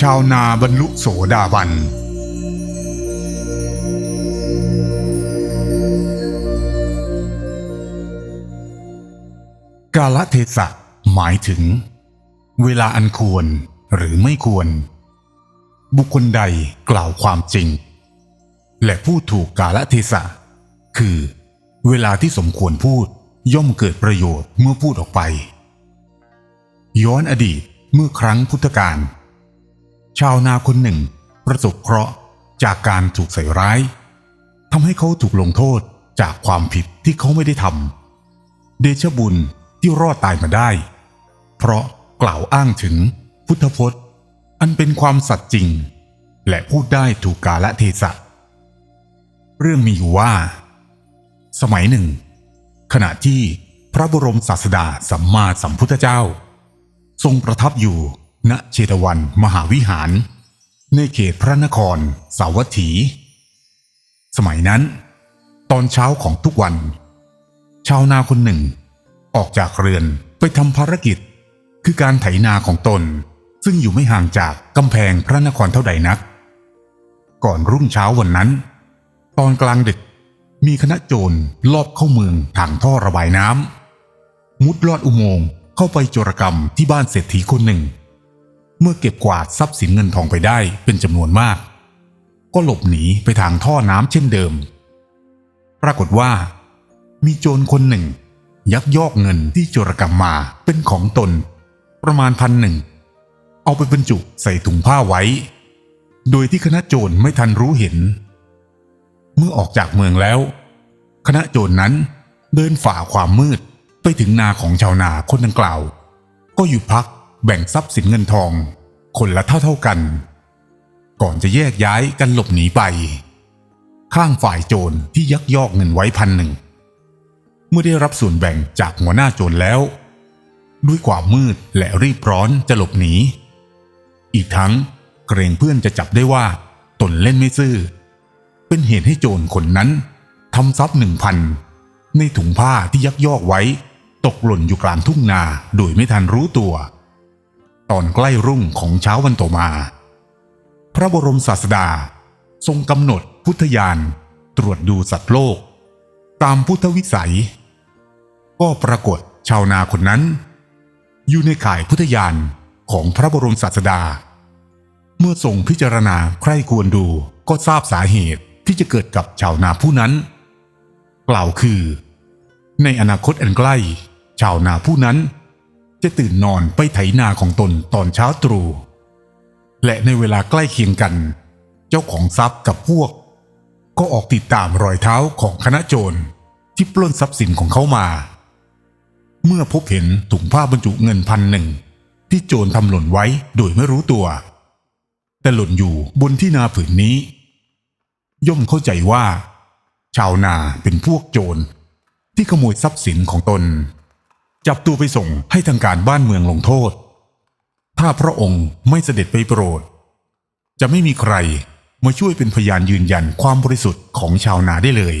ชาวนาบรรลุโสดาบัน กาลเทศะหมายถึง เวลาอันควรหรือไม่ควร บุคคลใดกล่าวความจริง และพูดถูกกาลเทศะ คือ เวลาที่สมควรพูดย่อมเกิดประโยชน์เมื่อพูดออกไป ย้อนอดีตเมื่อครั้งพุทธกาล ชาวนาคนหนึ่ง ประสบเคราะห์จากการถูกใส่ร้ายทำให้เขาถูกลงโทษจากความผิดที่เขาไม่ได้ทำเดชบุญที่รอดตายมาได้ เพราะกล่าวอ้างถึงพุทธพจน์ อันเป็นความสัตย์จริง และพูดได้ถูกกาลเทศะเรื่องมีอยู่ว่า สมัยหนึ่ง ขณะที่พระบรมศาสดาสัมมาสัมพุทธเจ้า ทรงประทับอยู่ ณเชตวันมหาวิหาร ในเขตพระนคร สาวัตถี สมัยนั้น ตอนเช้าของทุกวัน ชาวนาคนหนึ่ง ออกจากเรือนไปทำภารกิจ คือการไถนาของตน ซึ่งอยู่ไม่ห่างจากกำแพงพระนครเท่าใดนัก ก่อนรุ่งเช้าวันนั้น ตอนกลางดึกมีคณะโจรลอบเข้าเมืองทางท่อระบายน้ำมุดลอดอุโมงค์เข้าไปโจรกรรมที่บ้านเศรษฐีคนหนึ่ง เมื่อเก็บกวาดทรัพย์สินเงินทองไปได้เป็นจำนวนมาก ก็หลบหนีไปทางท่อน้ำเช่นเดิม ปรากฏว่า มีโจรคนหนึ่ง ยักยอกเงินที่โจรกรรมมาเป็นของตน ประมาณพันหนึ่ง เอาไปบรรจุใส่ถุงผ้าไว้ โดยที่คณะโจรไม่ทันรู้เห็น เมื่อออกจากเมืองแล้ว คณะโจรนั้นเดินฝ่าความมืดไปถึงนาของชาวนาคนดังกล่าว ก็หยุดพักแบ่งทรัพย์สินเงินทอง คนละเท่าเท่าๆกัน ก่อนจะแยกย้ายกันหลบหนีไป ข้างฝ่ายโจรที่ยักยอกเงินไว้พันหนึ่ง เมื่อได้รับส่วนแบ่งจากหัวหน้าโจรแล้ว ด้วยความมืดและรีบร้อนจะหลบหนี อีกทั้งเกรงเพื่อนจะจับได้ว่าตนเล่นไม่ซื่อ เป็นเหตุให้โจรคนนั้นทำทรัพย์หนึ่งพันในถุงผ้าที่ยักยอกไว้ ตกหล่นอยู่กลางทุ่งนาโดยไม่ทันรู้ตัว ตอนใกล้รุ่งของเช้าวันต่อมา พระบรมศาสดาทรงกำหนดพุทธญาณตรวจดูสัตว์โลก ตามพุทธวิสัย ก็ปรากฏชาวนาคนนั้น อยู่ในข่ายพุทธญาณของพระบรมศาสดา เมื่อทรงพิจารณาใคร่ควรดูก็ทราบสาเหตุที่จะเกิดกับชาวนาผู้นั้น กล่าวคือ ในอนาคตอันใกล้ ชาวนาผู้นั้น จะตื่นนอนไปไถนาของตนตอนเช้าตรู่และในเวลาใกล้เคียงกัน เจ้าของทรัพย์กับพวก ก็ออกติดตามรอยเท้าของคณะโจรที่ปล้นทรัพย์สินของเขามา เมื่อพบเห็นถุงผ้าบรรจุเงินพันหนึ่งที่โจรทำหล่นไว้โดยไม่รู้ตัว แต่หล่นอยู่บนที่นาผืนนี้ ย่อมเข้าใจว่า ชาวนาเป็นพวกโจรที่ขโมยทรัพย์สินของตน จับตัวไปส่งให้ทางการบ้านเมืองลงโทษ ถ้าพระองค์ไม่เสด็จไปโปรด จะไม่มีใครมาช่วยเป็นพยานยืนยันความบริสุทธิ์ของชาวนาได้เลย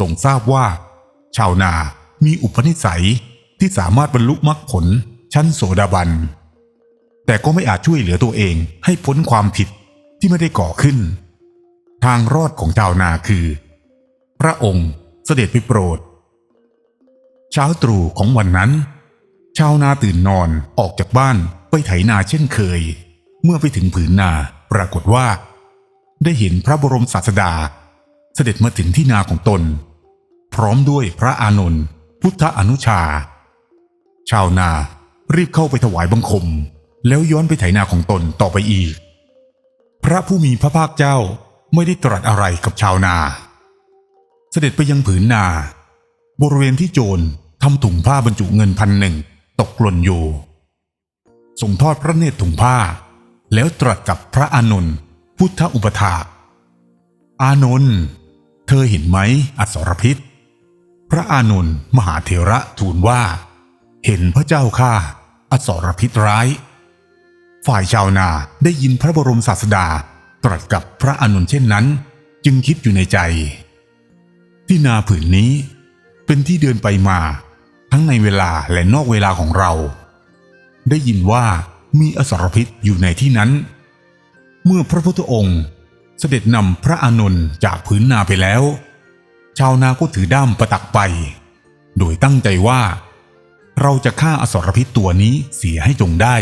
ทรงทราบว่า ชาวนามีอุปนิสัยที่สามารถบรรลุมรรคผลชั้นโสดาบัน แต่ก็ไม่อาจช่วยเหลือตัวเองให้พ้นความผิดที่ไม่ได้ก่อขึ้น ทางรอดของชาวนาคือ พระองค์เสด็จไปโปรด เช้าตรู่ของวันนั้น ชาวนาตื่นนอนออกจากบ้านไปไถนาเช่นเคย เมื่อไปถึงผืนนาปรากฏว่า ได้เห็นพระบรมศาสดา เสด็จมาถึงที่นาของตน พร้อมด้วยพระอานนท์พุทธอนุชา ชาวนารีบเข้าไปถวายบังคม แล้วย้อนไปไถนาของตนต่อไปอีก พระผู้มีพระภาคเจ้าไม่ได้ตรัสอะไรกับชาวนา เสด็จไปยังผืนนา บริเวณที่โจร ทำถุงผ้าบรรจุเงินพันหนึ่งตกหล่นอยู่ส่งทอดพระเนตรถุงผ้า แล้วตรัสกับพระอานนท์พุทธอุปถาอานนท์เธอเห็นไหมอสรพิษ พระอานนท์มหาเถระทูลว่า เห็นพระเจ้าข้าอสรพิษร้าย ฝ่ายชาวนาได้ยินพระบรมศาสดาตรัสกับพระอานนท์เช่นนั้น จึงคิดอยู่ในใจ ที่นาผืนนี้เป็นที่เดินไปมา ทั้งในเวลาและนอกเวลาของเรา ได้ยินว่ามีอสรพิษอยู่ในที่นั้น เมื่อพระพุทธองค์เสด็จนำพระอานนท์จากพื้นนาไปแล้ว ชาวนาก็ถือด้ามประตักไป โดยตั้งใจว่า เราจะฆ่าอสรพิษตัวนี้เสียให้จงได้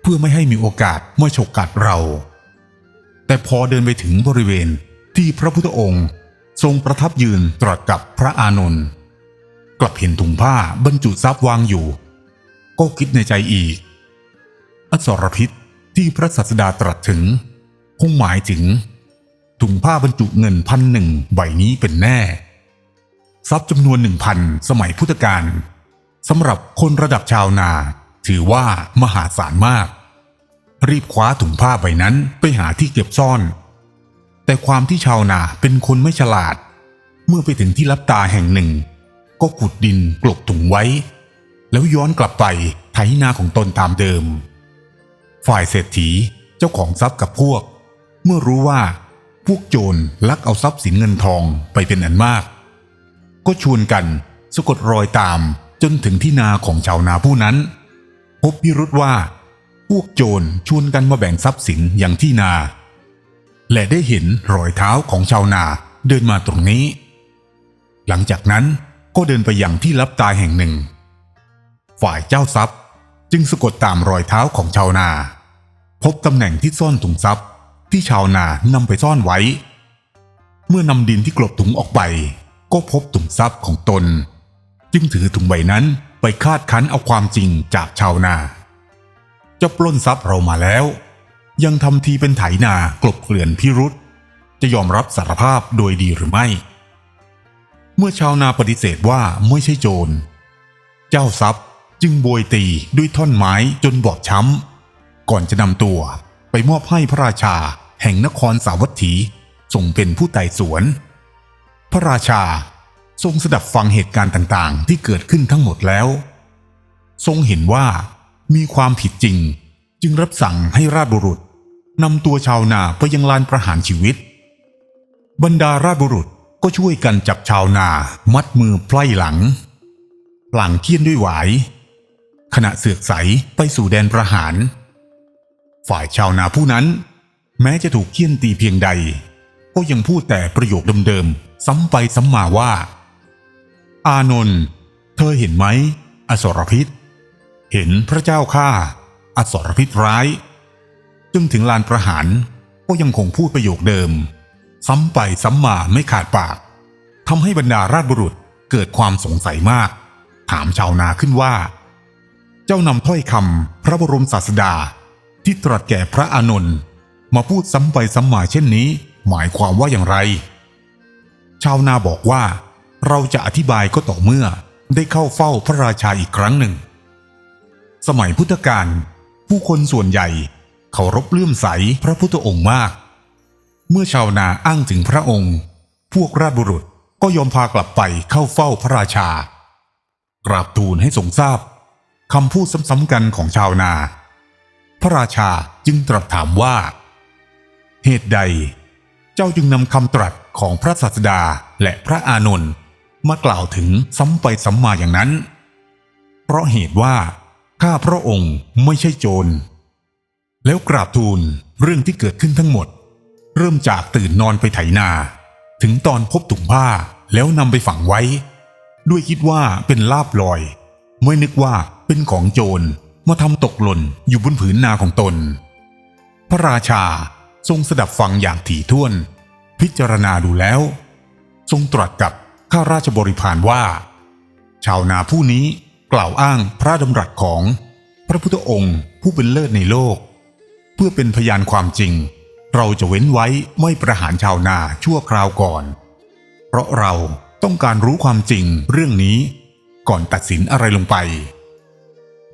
เพื่อไม่ให้มีโอกาสมาฉกกัดเรา แต่พอเดินไปถึงบริเวณที่พระพุทธองค์ทรงประทับยืนตรัสกับพระอานนท์ กลับเห็นถุงผ้าบรรจุทรัพย์วางอยู่ ก็คิดในใจอีก อสรพิษที่พระศาสดาตรัสถึง คงหมายถึง ถุงผ้าบรรจุเงินพันหนึ่งใบนี้เป็นแน่ ทรัพย์จำนวนหนึ่งพันสมัยพุทธกาลสำหรับคนระดับชาวนา ถือว่ามหาศาลมาก รีบคว้าถุงผ้าใบนั้นไปหาที่เก็บซ่อน แต่ความที่ชาวนาเป็นคนไม่ฉลาด เมื่อไปถึงที่รับตาแห่งหนึ่ง ก็ขุดดินกลบถุงไว้ แล้วย้อนกลับไปไถนาของตนตามเดิม ฝ่ายเศรษฐีเจ้าของทรัพย์กับพวก เมื่อรู้ว่าพวกโจรลักเอาทรัพย์สินเงินทองไปเป็นอันมาก ก็ชวนกันสะกดรอยตามจนถึงที่นาของชาวนาผู้นั้น พบพิรุษว่า พวกโจรชวนกันมาแบ่งทรัพย์สินอย่างที่นา และได้เห็นรอยเท้าของชาวนาเดินมาตรงนี้ หลังจากนั้น ก็เดินไปยังที่ลับตายแห่งหนึ่ง ฝ่ายเจ้าทรัพย์จึงสะกดตามรอยเท้าของชาวนา พบตำแหน่งที่ซ่อนถุงทรัพย์ที่ชาวนานำไปซ่อนไว้ เมื่อนำดินที่กลบถุงออกไป ก็พบถุงทรัพย์ของตน จึงถือถุงใบนั้นไปคาดคั้นเอาความจริงจากชาวนา จะปล้นทรัพย์เรามาแล้ว ยังทำทีเป็นไถนากลบเกลื่อนพิรุษจะยอมรับสารภาพโดยดีหรือไม่ เมื่อชาวนาปฏิเสธว่าไม่ใช่โจร เจ้าทรัพย์จึงโบยตีด้วยท่อนไม้จนบอบช้ำ ก่อนจะนำตัวไปมอบให้พระราชาแห่งนครสาวัตถีส่งเป็นผู้ไต่สวน พระราชาทรงสดับฟังเหตุการณ์ต่างๆ ที่เกิดขึ้นทั้งหมดแล้ว ทรงเห็นว่ามีความผิดจริง จึงรับสั่งให้ราชบุรุษนำตัวชาวนาไปยังลานประหารชีวิต บรรดาราชบุรุษ ก็ช่วยกันจับชาวนา มัดมือไพล่หลังพลางเคี่ยนด้วยหวาย ขณะเสือกใสไปสู่แดนประหาร ฝ่ายชาวนาผู้นั้น แม้จะถูกเคี่ยนตีเพียงใด ก็ยังพูดแต่ประโยคเดิมๆ ซ้ำไปซ้ำมาว่า อานนท์เธอเห็นไหม อสรพิษ เห็นพระเจ้าข้าอสรพิษร้าย จนถึงลานประหารก็ยังคงพูดประโยคเดิม ซ้ำไปซ้ำมาไม่ขาดปากทำให้บรรดาราชบุรุษเกิดความสงสัยมาก ถามชาวนาขึ้นว่า เจ้านำถ้อยคำพระบรมศาสดาที่ตรัสแก่พระอานนท์มาพูดซ้ำไปซ้ำมาเช่นนี้ หมายความว่าอย่างไร ชาวนาบอกว่า เราจะอธิบายก็ต่อเมื่อได้เข้าเฝ้าพระราชาอีกครั้งหนึ่ง สมัยพุทธกาลผู้คนส่วนใหญ่เคารพเลื่อมใสพระพุทธองค์มาก เมื่อชาวนาอ้างถึงพระองค์ พวกราชบุรุษก็ยอมพากลับไปเข้าเฝ้าพระราชา กราบทูลให้ทรงทราบคำพูดซ้ำๆกันของชาวนา พระราชาจึงตรัสถามว่า เหตุใด เจ้าจึงนำคำตรัสของพระศาสดาและพระอานนท์มากล่าวถึงซ้ำไปซ้ำมาอย่างนั้น เพราะเหตุว่าข้าพระองค์ไม่ใช่โจร แล้วกราบทูลเรื่องที่เกิดขึ้นทั้งหมด เริ่มจากตื่นนอนไปไถนา ถึงตอนพบถุงผ้าแล้วนำไปฝังไว้ ด้วยคิดว่าเป็นลาบลอย ไม่นึกว่าเป็นของโจรมาทำตกหล่นอยู่บนผืนนาของตน พระราชาทรงสดับฟังอย่างถี่ถ้วน พิจารณาดูแล้ว ทรงตรัสกับข้าราชบริพารว่า ชาวนาผู้นี้กล่าวอ้างพระดำรัสของพระพุทธองค์ผู้เป็นเลิศในโลก เพื่อเป็นพยานความจริง เราจะเว้นไว้ไม่ประหารชาวนาชั่วคราวก่อน เพราะเราต้องการรู้ความจริงเรื่องนี้ ก่อนตัดสินอะไรลงไป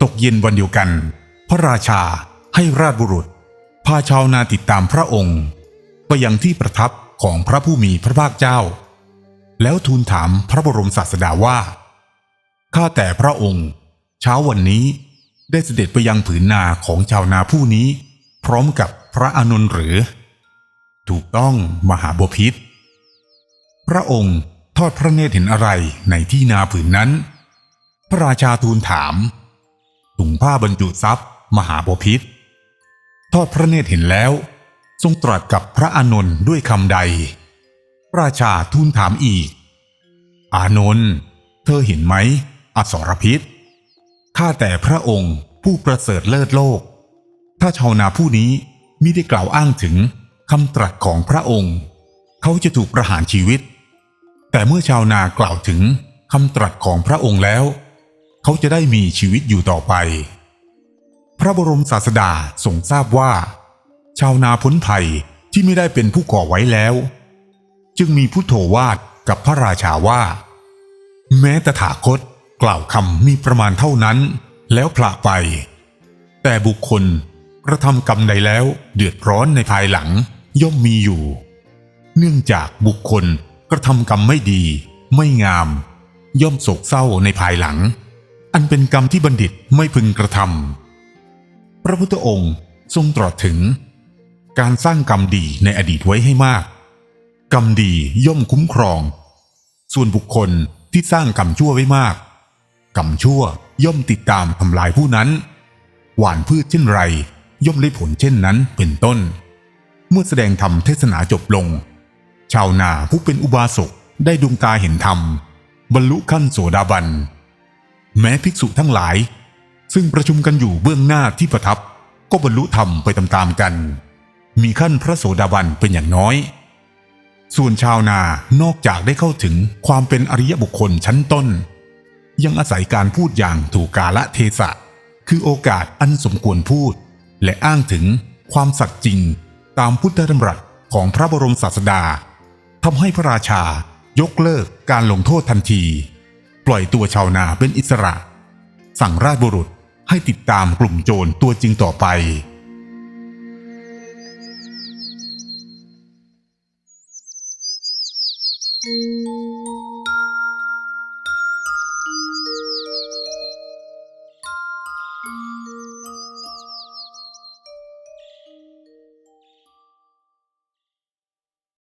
ตกเย็นวันเดียวกัน พระราชาให้ราชบุรุษ พาชาวนาติดตามพระองค์ไปยังที่ประทับของพระผู้มีพระภาคเจ้า แล้วทูลถามพระบรมศาสดาว่า ข้าแต่พระองค์ เช้าวันนี้ได้เสด็จไปยังผืนนาของชาวนาผู้นี้ พร้อมกับ พระอานนหรือ ถูกต้องมหาบพิษพระองค์ทอดพระเนตรเห็นอะไรในที่นาผืนนั้น พระราชาทูลถามถุงผ้าบรรจุทรัพย์ มหาบพิษทอดพระเนตรเห็นแล้ว ทรงตรัสกับพระอานนท์ด้วยคำใด พราชาทูลถามอีก อานนท์เธอเห็นไหม อสรพิษข้าแต่พระองค์ผู้ประเสริฐเลิศโลก ถ้าชาวนาผู้นี้ มิได้กล่าวอ้างถึงคำตรัสของพระองค์ เขาจะถูกประหารชีวิต แต่เมื่อชาวนากล่าวถึงคำตรัสของพระองค์แล้ว เขาจะได้มีชีวิตอยู่ต่อไป พระบรมศาสดาทรงทราบว่า ชาวนาพ้นภัยที่ไม่ได้เป็นผู้ก่อไว้แล้ว จึงมีผู้โทวาดกับพระราชาว่า แม้ตถาคตกล่าวคำมีประมาณเท่านั้น แล้วพละไป แต่บุคคล กระทำกรรมใดแล้วเดือดร้อนในภายหลังย่อมมีอยู่ เนื่องจากบุคคลกระทำกรรมไม่ดี ไม่งาม ย่อมโศกเศร้าในภายหลัง อันเป็นกรรมที่บัณฑิตไม่พึงกระทำพระพุทธองค์ทรงตรัสถึง การสร้างกรรมดีในอดีตไว้ให้มาก กรรมดีย่อมคุ้มครอง ส่วนบุคคลที่สร้างกรรมชั่วไว้มาก กรรมชั่วย่อมติดตามทำลายผู้นั้น หวานพืชเช่นไร ย่อมได้ผลเช่นนั้นเป็นต้น เมื่อแสดงธรรมเทศนาจบลง ชาวนาผู้เป็นอุบาสกได้ดวงตาเห็นธรรม บรรลุขั้นโสดาบัน แม้ภิกษุทั้งหลาย ซึ่งประชุมกันอยู่เบื้องหน้าที่ประทับ ก็บรรลุธรรมไปตามๆกัน มีขั้นพระโสดาบันเป็นอย่างน้อย ส่วนชาวนานอกจากได้เข้าถึงความเป็นอริยบุคคลชั้นต้น ยังอาศัยการพูดอย่างถูกกาละเทศะ คือโอกาสอันสมควรพูด และอ้างถึงความสัตย์จริงตามพุทธดำรัสของพระบรมศาสดาทำให้พระราชายกเลิกการลงโทษทันที ปล่อยตัวชาวนาเป็นอิสระ สั่งราชบุรุษให้ติดตามกลุ่มโจรตัวจริงต่อไป Thank